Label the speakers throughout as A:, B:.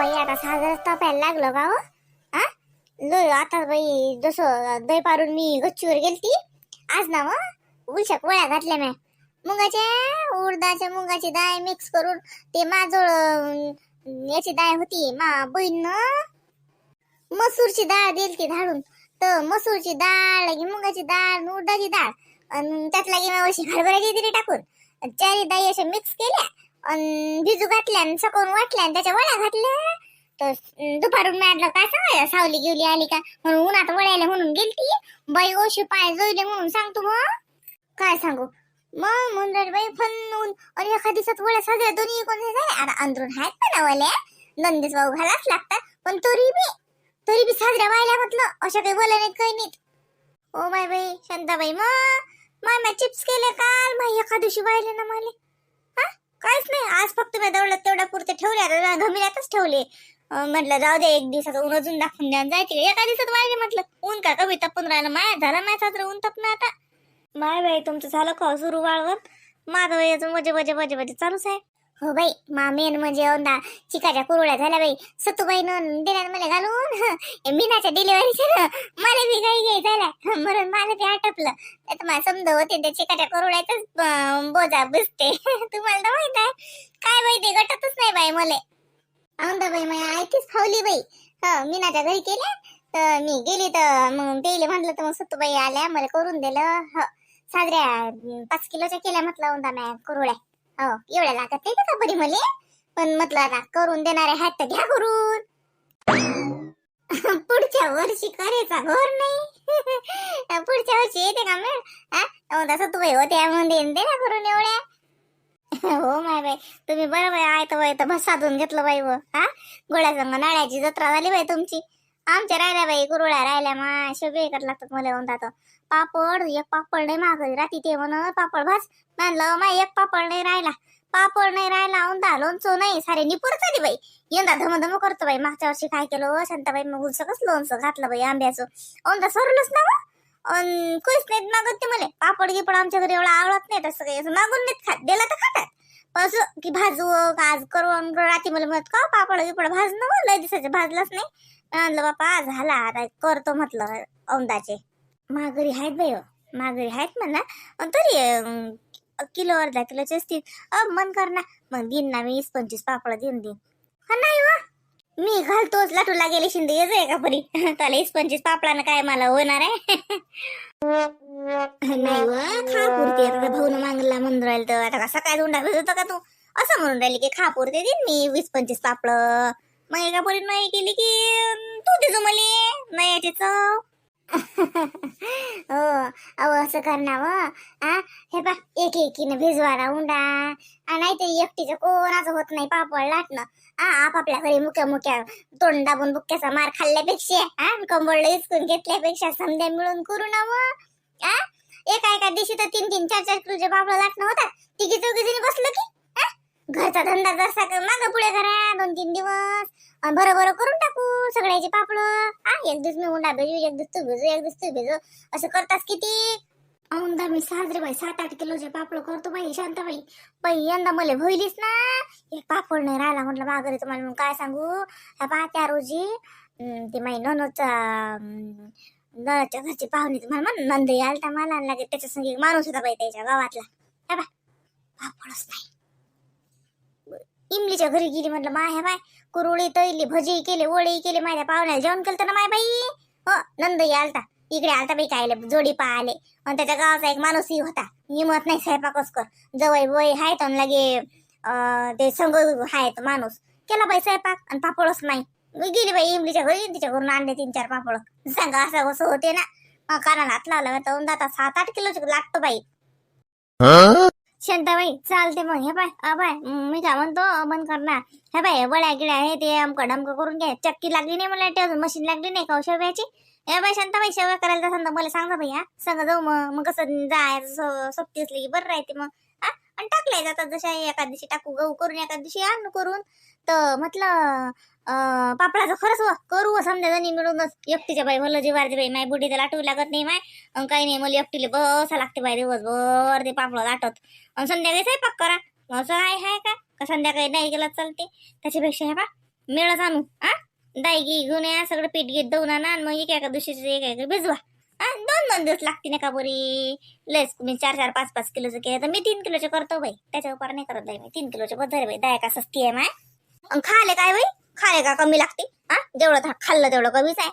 A: बाई आता साजरं तापायला लागलं का हो? आ? लय आता बाई जसं दही पारून मी गच्चीवर गेलती. आज ना मग उलशा पोळ्या घातल्या म्या. मुगाच्या उडदाच्या मुगाची डाळ मिक्स करून ते माझोळ याची डाळ होती मा बहीण. मसूरची डाळ दिलती धाडून तर मसूरची डाळ लगी मुगाची डाळ आणि उडदाची डाळ. आणि त्यात लगी मग अशी हरभऱ्याची दिली टाकून. चारी डाळी अशा मिक्स केल्या. अन भिजू घातल्या आणि सकाळून वाटल्या आणि त्याच्या वड्या घातल्या. तर दुपारून मॅडला काय सांगायला? सावली गेली आली का? म्हणून उन्हात वळायला म्हणून गेलती. बाई ओशी पाय जोडले म्हणून सांगतो मग. काय सांगू? मग म्हणून बाई फनून ऊन आणि एका दिवसात वळ्या सगळ्या दोन्ही कोण झाले आता अंदरून आहेत पण ना नंदीस भाऊ घालाच लागतात. पण तरी बी तरी बी साजऱ्या व्हायला म्हटलं अशा काही बोला नाहीत काही नाहीत. ओ बाय बाई शांताबाई मग मामा चिप्स केले काल? माय एका दिवशी व्हायले ना मला. काहीच नाही. आज फक्त मी दौडत तेवढ्या पुरते ठेवले आता घमिल्यातच ठेवले. म्हटलं जाऊ दे एक दिवसाचं ऊन अजून दाखवून द्या जायचे एका दिवसात वाढले म्हटलं. ऊन का कमी तपून राहिलं? माया झाला माय साजरं ऊन तपणं आता. माय बाई तुमचं झालं का सुरू वाळवत. माझं वय अजून मजे मजे मजे मजे चालूच आहे. हो बाई मा मेन म्हणजे औंदा चिकाच्या कुरवड्या झाल्या बाई. सतूबाईनं दिल्या मला घालून. मीनाच्या डिलिव्हरीच्या ना मला बी काही काही झाल्या. म्हणून मला ते आटपलं. त्यात मला समजा होते त्या चिकाच्या कुरवड्यातच बोजा बसते. तुम्हाला तर माहीत आहे. काय बाई ते गटतच नाही बाई मला. औंदा बाई माझ्या आयतीच फावली बाई. ह मीनाच्या घरी केल्या तर मी गेली तर मग बेले म्हटलं तर मग सत्तूबाई आल्या मला करून दिलं. ह साजऱ्या पाच किलोच्या केल्या म्हटलं औंदा मॅ कुरवड्या हो एवढ्या लागत नाही का बरी मले? पण म्हटलं आता करून देणारे आहेत तर घ्या करून पुढच्या वर्षी करायचा घोर नाही. पुढच्या वर्षी येते का मिळ हा? तसं तू होते म्हणून दे ना करून एवढ्या. हो माय बाई तुम्ही बरं बाई आयत तर बाई तर बस साधून घेतलं बाई व हा? गोळ्या संग नाळ्याची जत्रा झाली बाई तुमची. आमच्या राहिल्या बाई कुरुळ्या राहिल्या मा शेवगे करत लागतात मला म्हणतात पापड एक पापड नाही मागं राती ते म्हण. पापड भाज म्हणलं माय एक पापड नाही राहिला. पापड नाही राहिला औंदा लोणचं नाही. सारे निपूर झाली बाई. यंदा धमधम करतो बाई. मागच्या वर्षी काय केलं? शांताबाई मग सगळंच लोणचं घातलं बाई आंब्याचं. औंदा सरलच ना मग. अन कुच नाहीत मागत ते मला. पापड गिपड आमच्या घरी एवढा आवडत नाही तसं काही असं मागून नाहीत खात. दिला तर खातात. पस की भाजू का आज करू अन मला म्हणत का पापड गिपड भाजणं लय दिसायचं भाजलाच नाही. म्हणलं बापा झाला. आता करतो म्हटलं औंदाचे. माघारी आहेत बाई हो. माघारी आहेत म्हणा. तरी किलो अर्धा किलोचे असतील. अ मन कर ना. मग देईन ना मी वीस पंचवीस पापड देऊन देईन. हा नाही वा मी घालतोच लाटूला गेले शिंदे. येच आहे का परी. त्याला वीस पंचवीस पापडानं काय मला होणार आहे? नाही व खा पुरते. आता भाऊन मागला म्हणून राहिलं तर. आता कसा काय दोंडा होता का तू? असं म्हणून राहिली की खा पुरते. देईन मी वीस पंचवीस पापड. मग एका परी नाही केली की तू देतो मला. नाही याची चव. हो अहो असं करणार आ हे पा एक एकीनं भिजवारा उंडा. नाही ते एकटीचं कोणाचं होत नाही पापड लाटणं. आ आपापल्या घरी मुक्या मुक्या तोंड दाबून बुक्क्याचा मार खाल्ल्यापेक्षा हा कंबळला इचकून घेतल्यापेक्षा समजा मिळून करू ना एका एका दिवशी तर तीन तीन चार चार किलोचे पापड लाटणं होतात. तिघी चौघी बसलं की. घरचा धंदा जसा माग पुढे करा दोन तीन दिवस. आणि बरं बरं करून टाकू सगळ्याचे पापड. हा एक दिवस मी उंडा भेजू एक दिवस तू भेजू एक दिवस तू भेजू. असं करतास किती? औंदा मी साजरे बाई सात आठ किलोचे पापड करतो बाई शांताबाई. बाई यंदा मला भोईलीस ना. एक पापड नाही राहिला म्हटलं माघारी तुम्हाला मग काय सांगू? ह्या पहा त्या रोजी ते माई ननोचा नळाच्या घरचे पाहुणे तुम्हाला म्हण नंद आलता मला आणि लागे त्याच्या संग एक माणूस होता बाई त्याच्या गावातला. ह्या बा पापडच नाही. इमलीच्या घरी गेली म्हटलं माय बाय कुरुळी तळली भजी केले वडी केले माझ्या पाहुण्याला जेवण केलं ना माय बाई? हो नंदई आलता. इकडे आलता बाई काय जोडी पाहिले आणि त्याच्या गावाचा एक माणूसही होता. हिमत नाही स्वयंपाकच कर. जवळ वय आहेत आणि लगे अं, ते संग आहेत माणूस. केला बाई स्वयंपाक आणि पापडच नाही. मी गेली बाई इमलीच्या घरी तिच्या घरून आणले तीन चार पापड. सांगा असं कसं होते ना? कानाला हात लावला तर आता सात आठ किलो लागतो बाई. शांताबाई चालते मग. हे बाय अ बाय मी काय म्हणतो अमन करणार. हे बाय वड्या गिड्या आहे ते अमक डमकं करून घ्या. चक्की लागली नाही मला अजून मशीन लागली नाही का शेव्याची हे बाय शांताबाई शेवया करायला जासान तर मला सांगा बाई हा सांगा जाऊ मग मग कसं जायचं सोबती असली की बरं राहते मग. हा? आणि टाकल्या जातात जशा एका दिवशी टाकू गहू करून एका दिवशी आण करून. तर म्हटलं पापडाचं खरंच व करू व समजा जणी मिळूनच. एकटीच्या बाई भलं वारजे बाई माय बुढी तर लाटू लागत नाही माय. अन काही नाही मला एकटीला बसा लागते बाई दिवसभर ते पापड लाटत. आणि संध्याकाळी स्वयंपाक करा. असं आहे हाय का? का संध्याकाळी नाही गेला चालते? त्याच्यापेक्षा हे बा मिळत आणू आ दायगी घेऊन या सगळं पीठ घेत दऊन आणा आणि मग एक एका दिवशीचं एक एका भिजवा. हा दोन दोन दिवस लागते नाही का बरी? लस मी चार चार पाच पाच किलोचं केलं तर मी तीन किलोचे करतो बाई. त्याच्या उपार नाही करत बाई मी. तीन किलोचे बद्दल बाई. दाय का सस्ती आहे माय? अन खाले काय बाई? खाले का कमी लागते? हा? जेवढं खाल्लं तेवढं कमीच आहे.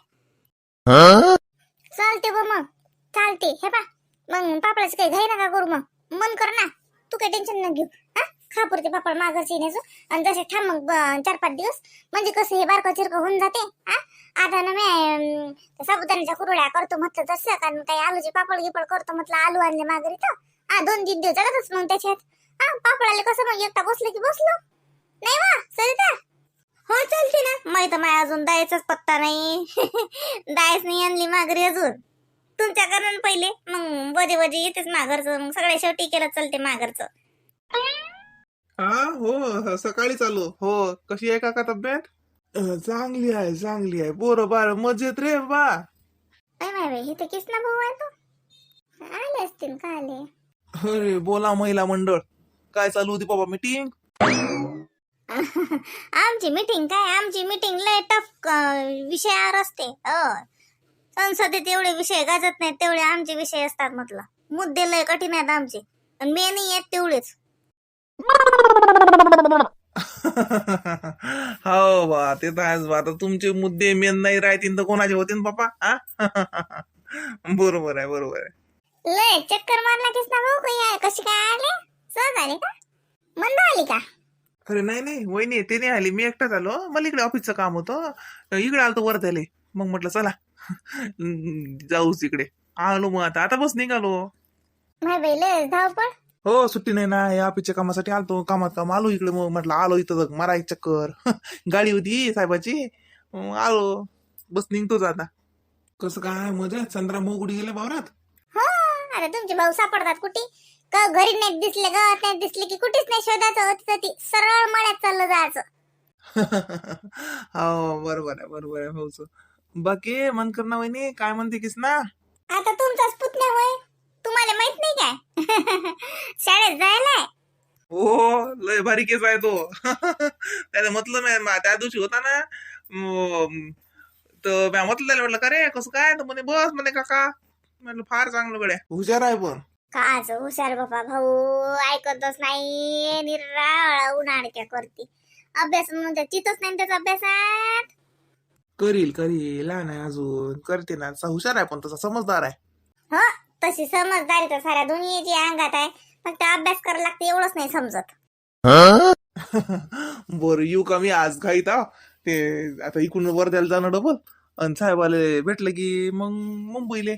A: चालते ब मग. चालते. हे पा. मग पापडाच काही घाई नका करू मग. मन कर ना. तू काही टेन्शन न घेऊ. हा? खापुरते पापड मागच येण्याचं. आणि जसे थांब मग चार पाच दिवस. म्हणजे कसं हे बारकं चिरकं होऊन जाते. हा? आता ना मी साबुदाण्याच्या कुरड्या करतो म्हटलं तसं. कारण काही आलूचे पापड गिपड करतो म्हटलं आलू आणले माघारी तर. हा दोन तीन दिवस जगतच मग त्याच्यात. हा पापडाले कसं मग एकटा बसलं की बसलो? नाही वा सरिता? हो चालते ना. माहीत माय अजून दायचाच पत्ता नाही. दायच नाही आणली माघारी अजून. तुमच्या कारण पहिले. मग बजे बजे येतेच माघरचं. मग सगळ्या शेवटी केलं चालते माघरचं.
B: हा? हो सकाळी चालू. हो कशी आहे काका तब्येत? चांगली आहे चांगली आहे. बोर बार मजेत रे बा.
A: अय माय बाई हे तर किसना भाऊ आहे तो आले असतील का आले?
B: अरे बोला महिला मंडळ. काय चालू होती बाबा मीटिंग
A: आमची मीटिंग काय? आमची मीटिंग लय टफ विषयावर असते. हो संसदेत एवढे विषय गाजत नाहीत तेवढे आमचे विषय असतात म्हटलं. मुद्दे लय कठीण आहेत आमचे. आणि मे नाही आहेत तेवढेच.
B: हो बा ते तर आहेच बा. आता तुमचे मुद्दे मेन नाही राहतील तर कोणाचे होते ना बापा? बरोबर आहे बरोबर आहे.
A: लय चक्कर मारला किस ना भाऊ काही आहे? कशी काय आले? सहज आले का? मंद आली का?
B: अरे नाही नाही वहिनी ते नाही आली. मी एकटाच आलो. मला इकडे ऑफिसचं काम होतं. इकडे आलो वर झाले मग म्हटलं चला. जाऊच इकडे. आलो मग आता. आता बस निघालो. हो सुट्टी नाही ना. या ऑफिसच्या कामासाठी आलतो. कामात काम आलो इकडे मग. म्हटलं आलो इथं मारा एक चक्कर. गाडी होती साहेबाची. आलो. बस निघतोच आता. कसं काय? मजा? चंद्रा मोगुडी गेले वावरात?
A: हो अरे तुमचे भाऊ सापडतात कुठे? का घरी नाही दिसले गावात नाही दिसले की कुठेच नाही शोधायचं तिथं ती सरळ मळ्यात चाललं जायचं.
B: हो बरोबर आहे बरोबर आहे भाऊच बाकी मन कर ना वहिनी काय म्हणते किस ना
A: आता तुमचाच पुतण्या होय. तुम्हाला माहीत नाही काय? शाळेत जायलाय
B: हो लय भारी केस आहे तो. त्याला म्हटलं नाही मा- त्या दिवशी होता ना म, तर म्या म्हटलं त्याला म्हटलं का रे कसं काय? तर म्हणे बस म्हणे काका. म्हटलं फार चांगलं गड्या. हुशार आहे पण.
A: काच हुशार बाबा भाऊ? ऐकतच नाही. निराळा उन्हाळक्या करते. अभ्यास म्हणून चितच नाही त्याचा अभ्यासात.
B: करील करील. लहान आहे अजून. करते ना. हुशार आहे पण तसा समजदार आहे.
A: हो तशी समजदारी तर साऱ्या दुनियेची अंगात आहे. फक्त अभ्यास करायला लागते एवढंच नाही समजत.
B: बर येऊ का मी आज घाईत आहो. ते आता इकडून वर्ध्याला जाणं डबल आणि साहेबाले भेटलं की मग मुंबईले.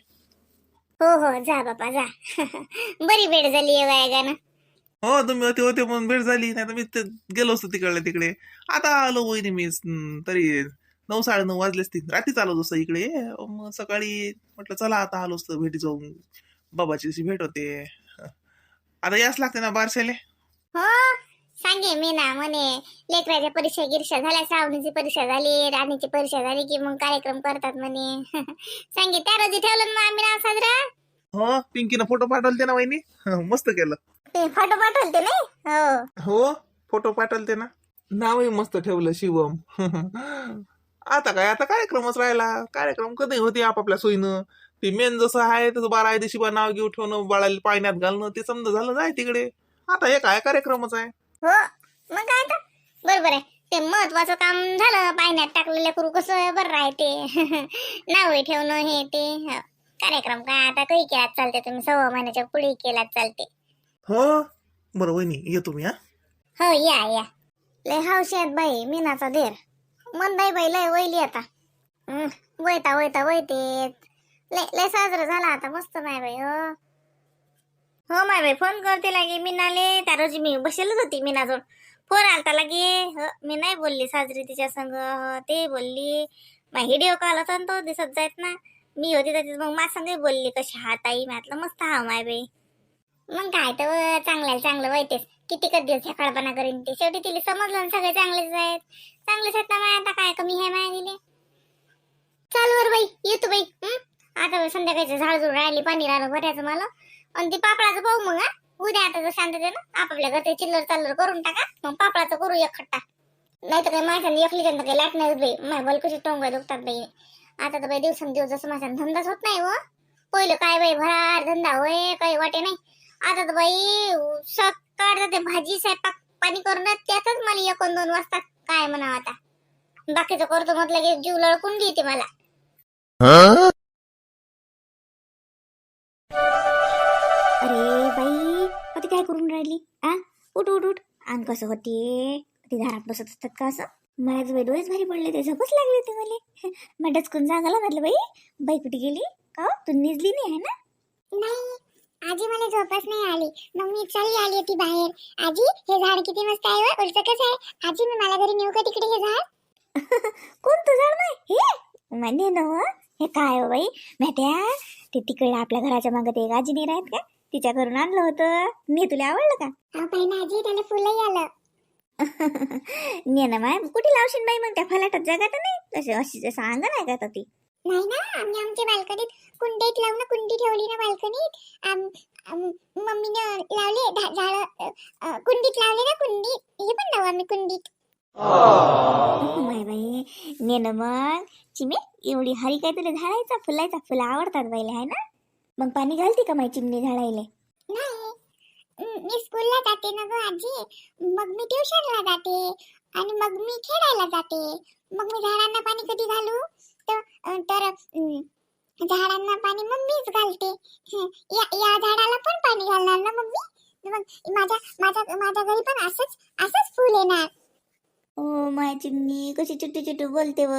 A: हो हो जा बाबा जा. बरी भेट झाली आहे वयागानं.
B: हो तुम्ही होते होते म्हणून भेट झाली. नाही तर मी ते गेलो असतो तिकडले तिकडे. आता आलो वहिनी मी हम्म, तरी नऊ साडे नऊ वाजले असतील. रात्री आलो जसं इकडे. मग सकाळी म्हटलं चला आता आलो असतो भेटी जाऊन. बाबाची अशी भेट होते. आता याच लागते ना बारशाले?
A: हो सांगे मी ना म्हणे लेकराच्या परीक्षा गिरीक्षा झाल्या श्रावणीची परीक्षा झाली राणीची परीक्षा झाली की मग कार्यक्रम करतात म्हणे. सांगे त्या रोजी ठेवलं ना मग आम्ही नाव साजरा?
B: हो पिंकीनं फोटो पाठवलते ना वहिनी. मस्त केलं.
A: ते फोटो पाठवते नाही? हो.
B: हो फोटो पाठवलते ना. नावही मस्त ठेवलं शिवम. आता काय आता कार्यक्रमच राहिला. कार्यक्रम कधी होते आपापल्या सोयीनं? ते मेन जसं आहे तसं बारा दिवशी बा नाव घेऊ ठेवणं बाळाला पाण्यात घालणं ते समजा झालं जाय तिकडे. आता हे काय कार्यक्रमच आहे?
A: हो मग काय आता? बरोबर आहे. ते महत्वाचं काम झालं पाण्यात टाकलेलं करू कसं बरं राहते. नाव ठेवणं हे ते. हो. कार्यक्रम काय आता काही केलाच चालते तुम्ही. सव्वा महिन्याच्या पुढे केलाच चालते.
B: हो? बरं वहिनी येतो मी हा.
A: हो या या. लय हौशी आहेत बाई मीनाचा देर मंदाई बाई लय वैली आता. हं, वैता वैता वैते लय लय साजरं झाला आता. मस्त माय बाई हो. हो माय बाई फोन करते लागे. मीनाले त्या रोजी मी बसेलच होती मीनाजवळ. फोन आलता लागे. हो, मी नाही बोलली साजरी तिच्या संग. हो, ते बोलली. मग व्हिडिओ कॉल होता ना तो दिसत जायत ना. मी होती तर मग माझ्या संग बोलली. कशी हात आई म्हटलं मस्त हा माय बाई. मग काय तर चांगलं आहे, चांगलं वाईटेस किती कधी दिवस ह्या काळपणा करीन ते. शेवटी तिला समजलं ना सगळे चांगलेच आहेत. चांगलेच आहेत ना माय? आता काय कमी आहे माया दिले चाल वर बाई येतो बाई. हं? आता संध्याकाळचं झाड झुड राहिली पाणी राहिलं भरायचं मला. आणि ते पापडाचं पाहू मग उद्या आता जर शांतते ना आपापल्या घरचे चिल्लर चाल्लर करून टाका मग पापडाचं करू एक खट्टा. नाही तर काही माझ्या एकली त्यांना काही लाट नाही बाई. माझ्या बलकशी टोंग दुखतात बाई. आता तर बाई दिवसेंदिवस जसं माझा धंदाच होत नाही हो. पहिलं काय बाई भरार धंदा होय काही वाटे नाही. आता तर बाई सकाळ ते भाजी स्वयंपाक पाणी करून त्यातच मला एक दोन वाजता काय म्हणावं आता. बाकीचं करतो म्हटलं की जीव लळकून घेते मला. कसं होते? ती घरात बसत असतात का असं? तर बाई डोळेच भारी पडले ते झोपच लागली होती मला. मग डचकून सांगायला म्हटलं बाई बाई कुठे गेली? का हो? तू निजली नाही आहे ना? नाही आजी मला झोपच नाही आली. मग मी चालली आली होती बाहेर. आजी हे झाड किती मस्त आहे उलट कसं आहे? आजी मी मला घरी नेऊ का तिकडे हे झाड? कोणतं झाड नाही? हे? म्हणजे ना हो. काय हो बाई? माहित्या ते तिकडे आपल्या घराच्या मागे ते आजी नाही राहत का? तिच्या घरून आणलं होतं. मी तुला आवडलं का? पहिला आजी त्याला फुलंही आलं. ने ना माय कुठे लावशील बाई मग त्या फलाटात जगात नाही? तसे अशी जसं अंगण आहे का ती? नाही ना आम्ही आमच्या बाल्कनीत कुंडीत लावून कुंडी ठेवली ना बाल्कनीत. मम्मीने लावले झाड कुंडीत लावले ना कुंडीत हे पण लावू आम्ही कुंडीत. माय बाई ने ना मग. चिमे एवढी हरी काय तुला झाडायचा फुलायचा फुलं आवडतात बाईला आहे ना? मग पाणी घालते का माझी चिमणी झाडायले नाही. मी स्कूलला जाते ना गं आजी. मग मी ट्युशनला जाते आणि मग मी खेळायला जाते. मग मी झाडांना पाणी कधी घालू? तर तर झाडांना पाणी मम्मीच घालते. या या झाडाला पण पाणी घालणार ना मम्मी? मग माझ्या माझ्या माझ्या घरी पण असंच असंच फुल येणार. ओ माय चिमणी कशी चुटू चुटू बोलते व?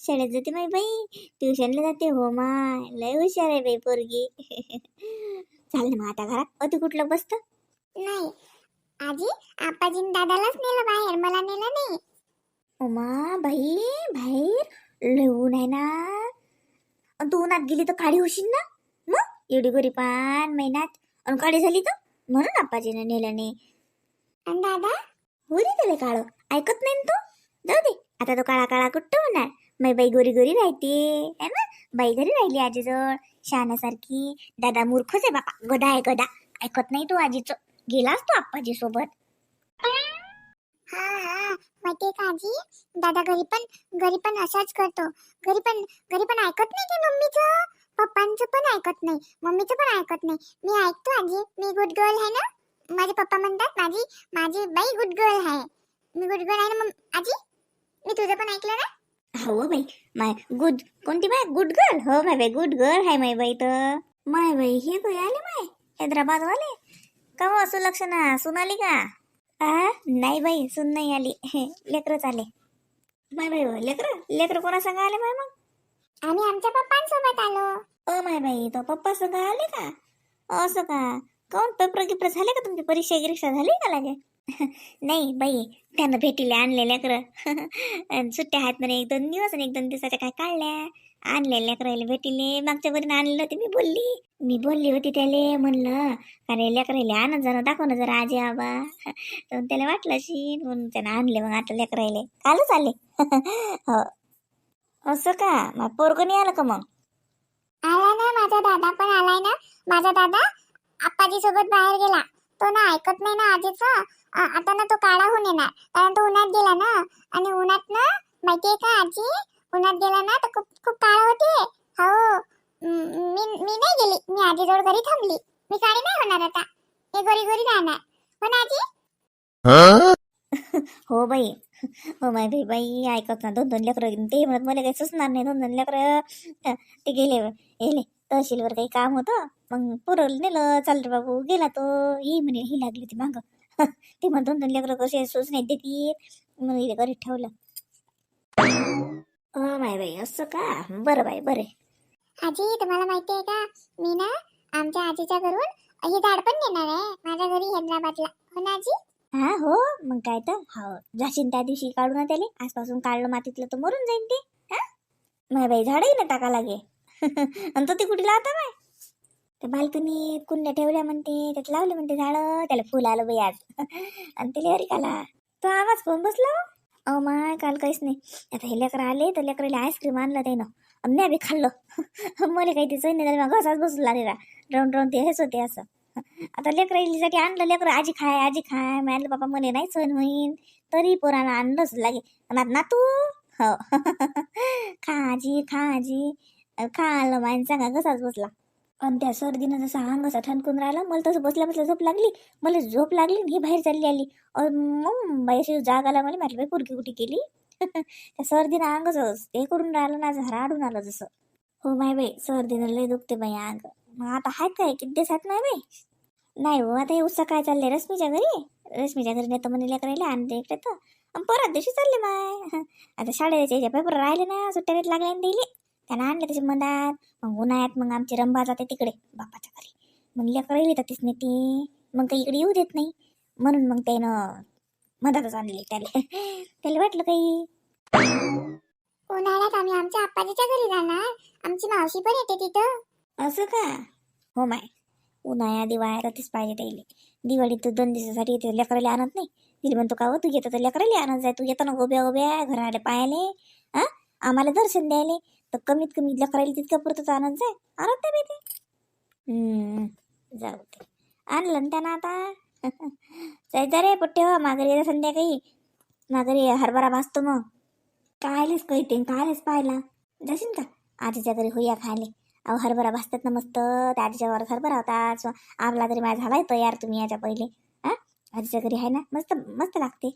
A: शाळेत जाते माय बाई ट्युशनला जाते हो माय. लय हुशार आहे बाई पोरगी. चाल ना मग आता घरात. अति कुठलं बसत? नाही. आजी आपाजीन दादालाच नेलं बाहेर. मला नेलं नाही. उमा बाई बाहेर. लय ऊन आहे ना. अन तू उन्हात गेली तर काळी होशील ना? मग? एवढी गोरी पान महिन्यात आणि काळी झाली तर? म्हणून आपाजीनं नेलं नाही. दादा हो रे त्याला काळो. ऐकत नाही तू तो? जाऊ दे. आता तो काळा काळा कुठं होणार? मै बाई गोरी गोरी राहते. है ना? बाई घरी राहिली आजीजवळ. शहाण्यासारखी. दादा मूर्खच आहे बापा. गदा आहे गदा. ऐकत नाही तो आजीचं. गेलाच तो आप्पाजी सोबत. हा हा. माहितीये का आजी? दादा घरी पण घरी पण असाच करतो. घरी पण घरी पण ऐकत नाही की मम्मीचं? पप्पांचं पण ऐकत नाही. मम्मीचं पण ऐकत नाही. मी ऐकतो आजी. मी गुड गर्ल आहे ना? माझे पप्पा म्हणतात माझी माझी बाई गुड गर्ल आहे. मी गुड गर्ल आहे ना मग आजी? मी तुझं पण ऐकलं ना? हो बाई माय गुड कोणती बाय गुड गर्ल हो माय बाई गुड गर्ल आहे माय बाई तर. माय बाई हे कोई आले माय? हैदराबाद वाले का हो असं लक्ष ना सुन आली का? आ नाही बाई सुन नाही आली. लेकरच आले. माय बाई हो, लेकर? लेकर कोणा संग आले माय मग? आम्ही आमच्या पप्पांसोबत आलो. ओ माय बाई तो पप्पा संग आले का? असं का? काऊन पेपर गिपर झाले का तुमची? परीक्षा गिरीक्षा झाली का लागे? नाही बाई त्यानं भेटीले आणले लेकर. सुट्ट्या आहेत म्हणे एक दोन दिवस आणि एक दोन दिवसाच्या काय काढल्या? आणल्या लेकरायला भेटीले मागच्या वरील आणलं होते मी बोलली. मी बोलली होती त्याले म्हणलं अरे लेकरायले आणत जाणं दाखव ना जरा आजी आबा. तर त्याला वाटलं शीन म्हणून त्यानं आणले मग आता लेकरायले कालच आले. हो. असं का? मग पोरग नाही आलं का मग? आला ना माझा दादा पण आलाय ना? माझा दादा आप्पाजी सोबत बाहेर गेला. तो ना ऐकत नाही ना आजीच. आता ना तो काळा होऊन येणार. कारण तो उन्हात गेला ना. आणि उन्हात ना माहितीये का आजी? उन्हात गेला ना तर खूप खूप काळा होते. हो. मी मी नाही गेली. मी आजीजवळ घरी थांबली. मी काळी नाही होणार आता. हे गोरी गोरी राहणार. हो ना आजी? हो बाई. हो माय बाई बाई ऐकत ना. दोन दोन लेकरं ते म्हणत मला काही सुचणार नाही. दोन दोन लेकरं ते गेले. गेले तहसीलवर काही काम होतं? मग पुरवलं नेलं चाल रे बाबू गेला तो. ही म्हणे ही लागली होती मागं. ते म्हणत दोन दोन लेकरं कसे सुचण्यात देतील म्हणून इथे घरी ठेवलं. अ माय बाई असं का? बरं बाई बरे आजी तुम्हाला माहिती आहे का? मी ना आमच्या आजीच्या घरून हे झाड पण नेणार आहे. माझ्या घरी हैदराबादला. हो ना आजी? हा हो. मग काय तर. हो. जाशील त्या दिवशी काढू ना त्याले आजपासून काढलं मातीतलं तर मरून जाईन ते. हा? माय बाई झाडही ना टाका लागे. आणि तो ते कुठे लावता बाय त्या बाल्कनीत कुंड्या ठेवल्या म्हणते त्यात लावले म्हणते झाडं त्याला फुल आलं बाई आज. आणि ते हरी काला तो आवाज कोण बसला. अहो माय काल काहीच नाही. आता हे लेकरं आले तर लेकराला आईस्क्रीम आणलं त्यानं. आणि मी बी खाल्लं. मला काही तिचं नाही मग घसाच बसू लागेला राऊंड राऊंड ते हेच होते असं. आता लेकर इलीसाठी आणलं लेकरं आजी खाय आजी खाय. म्हणलं बाबा मला नाही सहन होईन तरी पोरानं आणलंच लागे. ना ना तू हो. खा आजी खा आजी. खा आलं मायन सांगा कसाच बसला. आणि त्या सर्दीनं जसं अंग असा ठणकून राहिलं मला तसं बसल्या बसल्या झोप लागली. मला झोप लागली आणि ही बाहेर चालली आली. मग बाई अशी जाग आला मला म्हटलं बाई पुरकी कुठे केली त्या सर्दीनं अंग असं हे करून राहिलं ना जरा आडून आलं जसं. हो माय बाई सर्दीनं लय दुखते बाई अंग. मग आता आहेत काय? किती दिवसात नाही बाई? नाही हो आता हे उत्साह काय चालले रश्मीच्या घरी. रश्मीच्या घरी नेतं म्हणे लेकरायला आणते इकडे तर. परत दिवशी चालले माय. आता शाळेच्या पेपर राहिले ना सुट्ट्या वेळ लागल्या आणि दिली. त्यानं आणले त्याच्या मनात मग उन्हाळ्यात मग आमची रंबा जाते तिकडे बापाच्या घरी. मग लेकरं येतात तीच नाही ती मग काही इकडे येऊ देत नाही. म्हणून मग त्यानं मधातच आणली त्याला. त्याला वाटलं काही. उन्हाळ्यात आम्ही आमच्या आप्पाजीच्या घरी जाणार. आमची मावशी पण येते तिथं. असं का? हो माय. उन्हाळ्या दिवाळ्यात तीच पाहिजे त्याला. दिवाळीत तू दोन दिवसासाठी येते लेकराला आणत नाही. तिला म्हणतो का हो तू येतो तर लेकराला आणत जाय. तू येतो ना गोब्या गोब्या घराडे पायाले हा? आम्हाला दर्शन द्यायले. तर कमीत कमी लेकराला तितक्या पुरतं आणत जाय आणत नाही बे ते. जाऊ ते आणलं ना त्यानं आता. जायचं रे पट्टे हो. माघारी येतं संध्याकाळी. माघारी हरभरा भाजतो मग. कायलेच कळते कायलेच पाहायला. जाशील का? आजीच्या घरी होया खायले. अहो हरभरा भासतात ना मस्त. त्या आजीच्या वरात हरभरा होता. आपला तरी माझा झालाय तयार तुम्ही याच्या पहिले. हा? आजीच्या घरी आहे ना? मस्त मस्त लागते.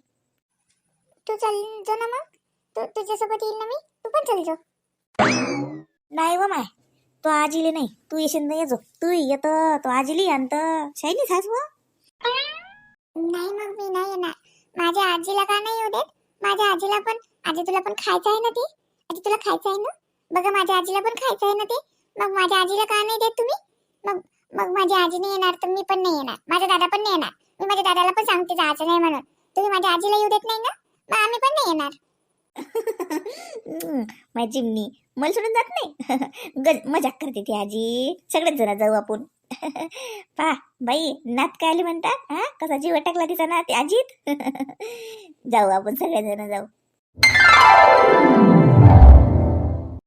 A: तू चाल जो ना मग. तू तुझ्यासोबत येईल ना मी? तू पण चल जाऊ. नाही व माय तो आजीले नाही. तू येशील ना येजो तू येत तो आजीली अंत शैली खास व? नाही मग मी नाही येणार. माझ्या आजीला का नाही येऊ देत? माझ्या आजीला पण आजी तुला पण खायचं आहे ना ते? आजी तुला खायचं आहे ना? बघा माझ्या आजीला पण खायचं आहे ना ते? मग माझ्या आजीला का नाही देत तुम्ही? मग मग माझ्या आजीने येणार तर मी पण नाही येणार. माझा दादा पण नाही येणार. मी माझ्या दादाला पण सांगते जायचं नाही म्हणून. तुम्ही माझ्या आजीला येऊ देत नाही ना? मग आम्ही पण नाही येणार. माझी चिमणी. मला सोडून जात नाही. गज मजाक करते ती आजी. सगळेच जरा जाऊ आपण. पा बाई नात काय आली म्हणतात? हा? कसा जीव टाकला तिचा ते आजीत? जाऊ आपण सगळेजण जाऊ.